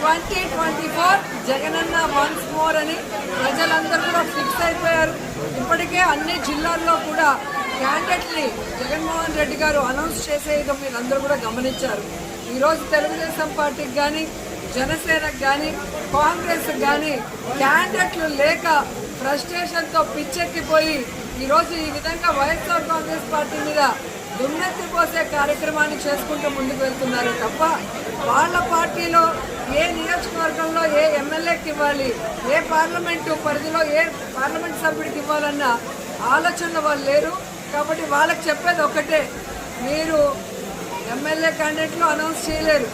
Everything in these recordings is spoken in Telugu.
Twenty twenty four Jagananna once more అని ప్రజలందరూ కూడా ఫిక్స్ అయిపోయారు. ఇప్పటికే అన్ని జిల్లాల్లో కూడా క్యాండిడేట్ని జగన్మోహన్ రెడ్డి గారు అనౌన్స్ చేసేయగా మీరు అందరూ కూడా గమనించారు. ఈరోజు తెలుగుదేశం పార్టీకి కానీ జనసేనకు కానీ కాంగ్రెస్ కానీ క్యాండిడేట్లు లేక ఫ్రస్ట్రేషన్తో పిచ్చెక్కిపోయి ఈరోజు ఈ విధంగా వైఎస్ఆర్ కాంగ్రెస్ పార్టీ మీద దుమ్మెత్తిపోసే కార్యక్రమాన్ని చేసుకుంటూ ముందుకు వెళ్తున్నారు తప్ప వాళ్ళ పార్టీలో ఏ నియోజకవర్గంలో ఏ ఎమ్మెల్యేకి ఇవ్వాలి ఏ పార్లమెంటు పరిధిలో ఏ పార్లమెంట్ సభ్యుడికి ఇవ్వాలన్న ఆలోచన వాళ్ళు లేరు. కాబట్టి వాళ్ళకి చెప్పేది ఒకటే మీరు ఎమ్మెల్యే క్యాండిడేట్లు అనౌన్స్ చేయలేరు.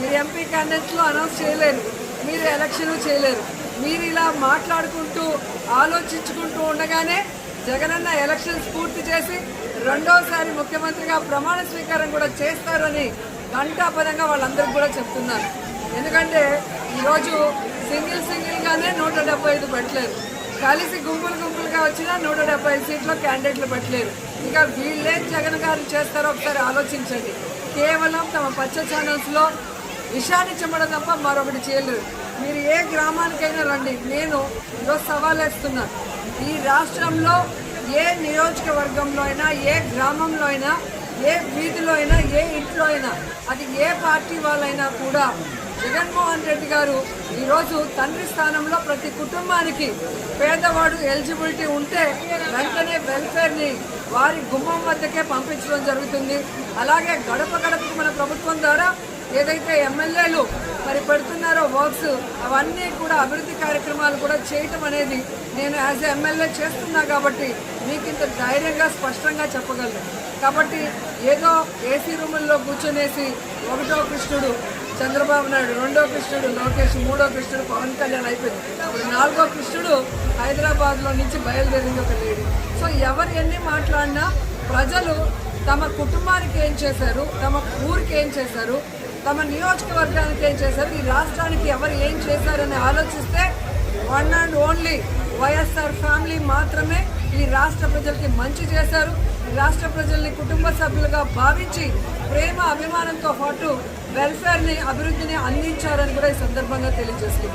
మీరు ఎంపీ క్యాండిడేట్లు అనౌన్స్ చేయలేరు. మీరు ఎలక్షన్ చేయలేరు. మీరు ఇలా మాట్లాడుకుంటూ ఆలోచించుకుంటూ ఉండగానే జగనన్న ఎలక్షన్స్ పూర్తి చేసి రెండోసారి ముఖ్యమంత్రిగా ప్రమాణ స్వీకారం కూడా చేస్తారని ఘంటాపదంగా వాళ్ళందరికీ కూడా చెప్తున్నారు ఎందుకంటే ఈరోజు సింగిల్ సింగిల్గానే నూట డెబ్బై ఐదు పెట్టలేదు. కలిసి గుంపులు గుంపులుగా వచ్చినా నూట డెబ్బై ఐదు సీట్లో క్యాండిడేట్లు పెట్టలేరు ఇంకా వీళ్ళేం జగన్ గారు చేస్తారో ఒకసారి ఆలోచించండి. కేవలం తమ పచ్చ ఛానల్స్లో విషాన్ని చెప్పడం తప్ప మరొకటి చేయలేరు మీరు ఏ గ్రామానికైనా రండి. నేను ఈరోజు సవాల్ వేస్తున్నాను ఈ రాష్ట్రంలో ఏ నియోజకవర్గంలో అయినా ఏ గ్రామంలో అయినా ఏ వీధిలో అయినా ఏ ఇంట్లో అయినా అది ఏ పార్టీ వాళ్ళైనా కూడా జగన్మోహన్ రెడ్డి గారు ఈరోజు తండ్రి స్థానంలో ప్రతి కుటుంబానికి పేదవాడు ఎలిజిబిలిటీ ఉంటే వెంటనే వెల్ఫేర్ని వారి గుమ్మం వద్దకే పంపించడం జరుగుతుంది. అలాగే గడప గడపకు మన ప్రభుత్వం ద్వారా ఏదైతే ఎమ్మెల్యేలు మరి పెడుతున్నారో వర్క్స్ అవన్నీ కూడా అభివృద్ధి కార్యక్రమాలు కూడా చేయటం అనేది నేను యాజ్ ఎమ్మెల్యే చేస్తున్నా కాబట్టి మీకు ఇంత ధైర్యంగా స్పష్టంగా చెప్పగలను. కాబట్టి ఏదో ఏసీ రూముల్లో కూర్చొనేసి ఒకటో కృష్ణుడు చంద్రబాబు నాయుడు రెండో కృష్ణుడు లోకేష్ మూడో కృష్ణుడు పవన్ కళ్యాణ్ అయిపోయింది. ఇప్పుడు నాలుగో కృష్ణుడు హైదరాబాద్లో నుంచి బయలుదేరింది ఒక లేడీ సో ఎవరు ఎన్ని మాట్లాడినా ప్రజలు తమ కుటుంబానికి ఏం చేశారు తమ ఊరికి ఏం చేశారు తమ నియోజకవర్గానికి ఏం చేశారు ఈ రాష్ట్రానికి ఎవరు ఏం చేశారని ఆలోచిస్తే one and only YSR family మాత్రమే ఈ రాష్ట్ర ప్రజలకి మంచి చేశారు. రాష్ట్ర ప్రజల్ని కుటుంబ సభ్యులుగా భావించి ప్రేమ అభిమానంతో పాటు వెల్ఫేర్ని అభివృద్ధిని అందించారని కూడా ఈ సందర్భంగా తెలియజేసుకుంటున్నాను